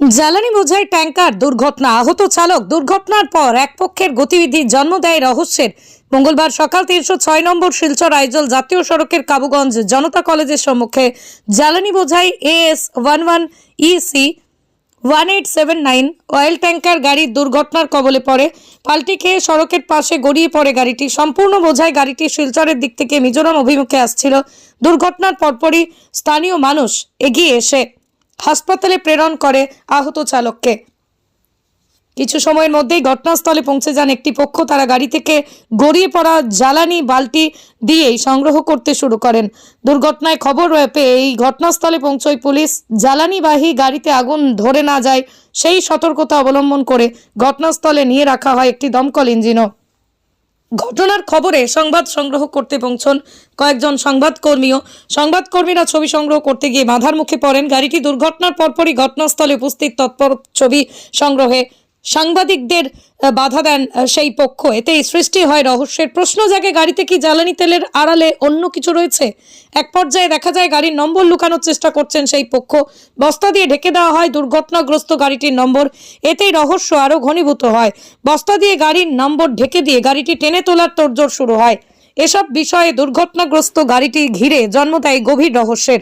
জ্বালানি বোঝাই ট্যাঙ্কার, দুর্ঘটনা। আহত চালক, দুর্ঘটনার পর এক পক্ষের গতিবিধি জন্ম দেয় রহস্যের। মঙ্গলবার সকাল তিনশো ছয় নম্বর শিলচর আইজল জাতীয় সড়কের কাবুগঞ্জ জনতা কলেজের সম্মুখে জ্বালানি বোঝাই AS one one EC one eight seven nine oil tanker গাড়ির দুর্ঘটনার কবলে পড়ে। পাল্টি খেয়ে সড়কের পাশে গড়িয়ে পড়ে গাড়িটি। সম্পূর্ণ বোঝায় গাড়িটি শিলচরের দিক থেকে মিজোরাম অভিমুখে আসছিল। দুর্ঘটনার পরপরই স্থানীয় মানুষ এগিয়ে এসে হাসপাতালে প্রেরণ করে আহত চালককে। কিছু সময়ের মধ্যেই ঘটনাস্থলে পৌঁছে যান একটি পক্ষ। তারা গাড়ি থেকে গড়িয়ে পড়া জ্বালানি বালতি দিয়েই সংগ্রহ করতে শুরু করেন। দুর্ঘটনায় খবর পেয়ে এই ঘটনাস্থলে পৌঁছয় পুলিশ। জ্বালানিবাহী গাড়িতে আগুন ধরে না যায়, সেই সতর্কতা অবলম্বন করে ঘটনাস্থলে নিয়ে রাখা হয় একটি দমকল ইঞ্জিনও। ঘটনার খবরে সংবাদ সংগ্রহ করতে পৌঁছন কয়েকজন সংবাদকর্মীও। সংবাদকর্মীরা ছবি সংগ্রহ করতে গিয়ে বাধার মুখে পড়েন। গাড়িটি দুর্ঘটনার পরপরই ঘটনাস্থলে উপস্থিত, তৎপর ছবি সংগ্রহে সাংবাদিকদের বাধা দেন সেই পক্ষ। এতেই সৃষ্টি হয় রহস্যের প্রশ্ন জাগে, গাড়িতে কি জ্বালানি তেলের আড়ালে অন্য কিছু রয়েছে? এক পর্যায়ে দেখা যায় গাড়ির নম্বর লুকানোর চেষ্টা করছেন সেই পক্ষ। বস্তা দিয়ে ঢেকে দেওয়া হয় দুর্ঘটনাগ্রস্ত গাড়িটির নম্বর। এতেই রহস্য আরও ঘনীভূত হয়। বস্তা দিয়ে গাড়ির নম্বর ঢেকে দিয়ে গাড়িটি টেনে তোলার তোড়জোড় শুরু হয়। এসব বিষয়ে দুর্ঘটনাগ্রস্ত গাড়িটি ঘিরে জন্ম দেয় গভীর রহস্যের।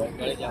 गाड़ी जा